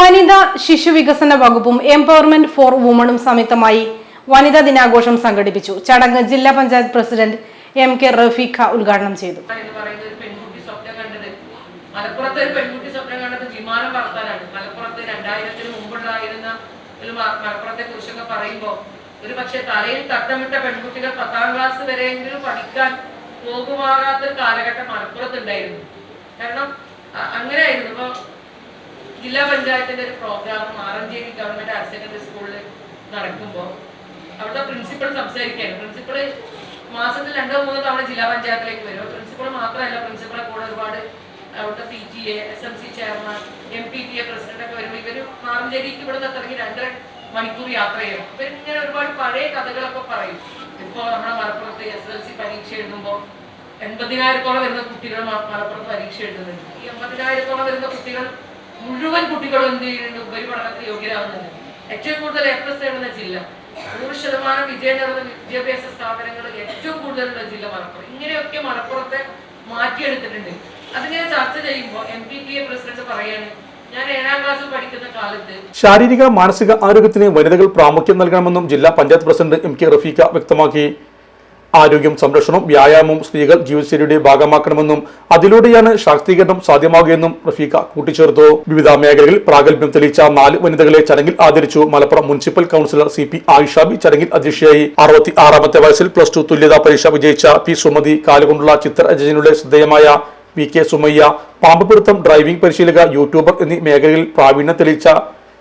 വനിതാ ശിശു വികസന വകുപ്പും എംപവർമെന്റ് ഫോർ വുമണും സംയുക്തമായി വനിതാ ദിനാഘോഷം സംഘടിപ്പിച്ചു. ചടങ്ങ് ജില്ലാ panchayat president M K Rafeeqa ഉദ്ഘാടനം ചെയ്തു. മലപ്പുറത്ത് ഒരു പെൺകുട്ടി സ്വപ്നം കണ്ടത് വിമാനം പറത്താനാണ്. മലപ്പുറത്ത് രണ്ടായിരത്തിന് മുമ്പുണ്ടായിരുന്ന ഒരു മലപ്പുറത്തെ കുറിച്ചൊക്കെ പറയുമ്പോൾ ഒരു പക്ഷെ തലയിൽ തട്ടമിട്ട പെൺകുട്ടികൾ പത്താം ക്ലാസ് വരെയെങ്കിലും പഠിക്കാൻ പോകുമാറാത്തൊരു കാലഘട്ടം മലപ്പുറത്ത് ഉണ്ടായിരുന്നു കാരണം അങ്ങനെയായിരുന്നു. ഇപ്പൊ ജില്ലാ പഞ്ചായത്തിന്റെ ഒരു program Maranchery government higher secondary സ്കൂളിൽ നടക്കുമ്പോൾ അവിടുത്തെ പ്രിൻസിപ്പൾ സംസാരിക്കുകയാണ് പ്രിൻസിപ്പൾ മാസത്തിൽ രണ്ടോ മൂന്നോ തവണ ജില്ലാ പഞ്ചായത്തിലേക്ക് വരും. പ്രിൻസിപ്പൾ മാത്രമല്ല പ്രിൻസിപ്പളെ കൂടെ ഒരുപാട് അവിടുത്തെ P T A S M C chairman M P T A president ഒക്കെ വരുമ്പോൾ ഇവർ മാറഞ്ചേരിക്ക് ഇവിടെ നിന്ന് ഇറങ്ങി രണ്ടര മണിക്കൂർ യാത്ര ചെയ്യണം. ഇവരിങ്ങനെ ഒരുപാട് പഴയ കഥകളൊക്കെ പറയും. ഇപ്പോൾ നമ്മുടെ മലപ്പുറത്ത് എസ് എൽ സി പരീക്ഷ എഴുതുമ്പോൾ എൺപതിനായിരത്തോളം വരുന്ന കുട്ടികൾ മലപ്പുറത്ത് പരീക്ഷ എഴുതുന്നുണ്ട്. ഈ എൺപതിനായിരത്തോളം വരുന്ന കുട്ടികൾ മുഴുവൻ കുട്ടികളും എന്ത് ചെയ്യുന്നുണ്ട്? ഉപരിപഠനത്തിന് യോഗ്യരാകുന്നുണ്ട് ഏറ്റവും കൂടുതൽ എ പ്ലസ് നേടുന്ന ജില്ല. നൂറ് ശതമാനം വിജയം നേടുന്ന വിദ്യാഭ്യാസ സ്ഥാപനങ്ങൾ ഏറ്റവും കൂടുതലുള്ള ജില്ല മലപ്പുറം. ഇങ്ങനെയൊക്കെ മലപ്പുറത്തെ മാറ്റിയെടുത്തിട്ടുണ്ട്. അതിങ്ങനെ ചർച്ച ചെയ്യുമ്പോൾ M P T A president പറയാണ് ശാരീരിക മാനസിക ആരോഗ്യത്തിന് വനിതകൾ പ്രാമുഖ്യം നൽകണമെന്നും ജില്ലാ panchayat president M K Rafeeqa വ്യക്തമാക്കി. ആരോഗ്യം സംരക്ഷണം വ്യായാമവും സ്ത്രീകൾ ജീവിതശൈലിയുടെ ഭാഗമാക്കണമെന്നും അതിലൂടെയാണ് ശാക്തീകരണം സാധ്യമാകുകയെന്നും റഫീഖ കൂട്ടിച്ചേർത്തു. വിവിധ മേഖലകളിൽ പ്രാഗൽഭ്യം തെളിയിച്ച നാല് വനിതകളെ ചടങ്ങിൽ ആദരിച്ചു. Malappuram municipal councillor C P Ayishabi ചടങ്ങിൽ അധ്യക്ഷയായി. അറുപത്തി ആറാമത്തെ വയസ്സിൽ പ്ലസ് ടു തുല്യതാ പരീക്ഷ വിജയിച്ച പി സുമതി കാലുകൊണ്ടുള്ള ചിത്രരചനയുടെ ശ്രദ്ധേയമായ വി കെ സുമയ്യ പാമ്പുപിടുത്തം ഡ്രൈവിംഗ് പരിശീലക യൂട്യൂബർ എന്നീ മേഖലകളിൽ പ്രാവീണ്യം തെളിയിച്ച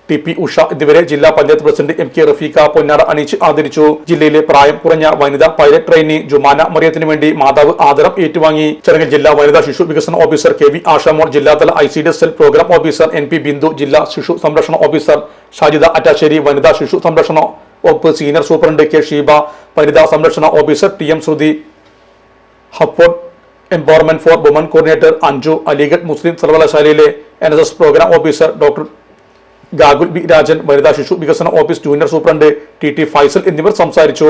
ടി പി ഉഷ എന്നിവരെ ജില്ലാ panchayat president M K Rafeeqa പൊന്നാട അണിയിച്ച് ആദരിച്ചു. ജില്ലയിലെ പ്രായം കുറഞ്ഞ വനിതാ പൈലറ്റ് ട്രെയിനി ജുമാന മറിയത്തിന് വേണ്ടി മാതാവ് ആദരം ഏറ്റുവാങ്ങി. ചടങ്ങിൽ ജില്ലാ വനിതാ ശിശു വികസന ഓഫീസർ കെ വി ആഷാമോൾ ജില്ലാതല I C D S L program officer N P Bindu ജില്ലാ ശിശു സംരക്ഷണ ഓഫീസർ ഷാജിദ അറ്റാശ്ശേരി വനിതാ ശിശു സംരക്ഷണ വകുപ്പ് സീനിയർ സൂപ്രണ്ട് കെ ഷീബ വനിതാ സംരക്ഷണ officer T M Sruthi effort empowerment for women coordinator Anju Aligarh Muslim സർവകലാശാലയിലെ N S S program officer doctor Gagul B Rajan വനിതാ ശിശു വികസന office junior superintendent T T Faisal എന്നിവർ സംസാരിച്ചു.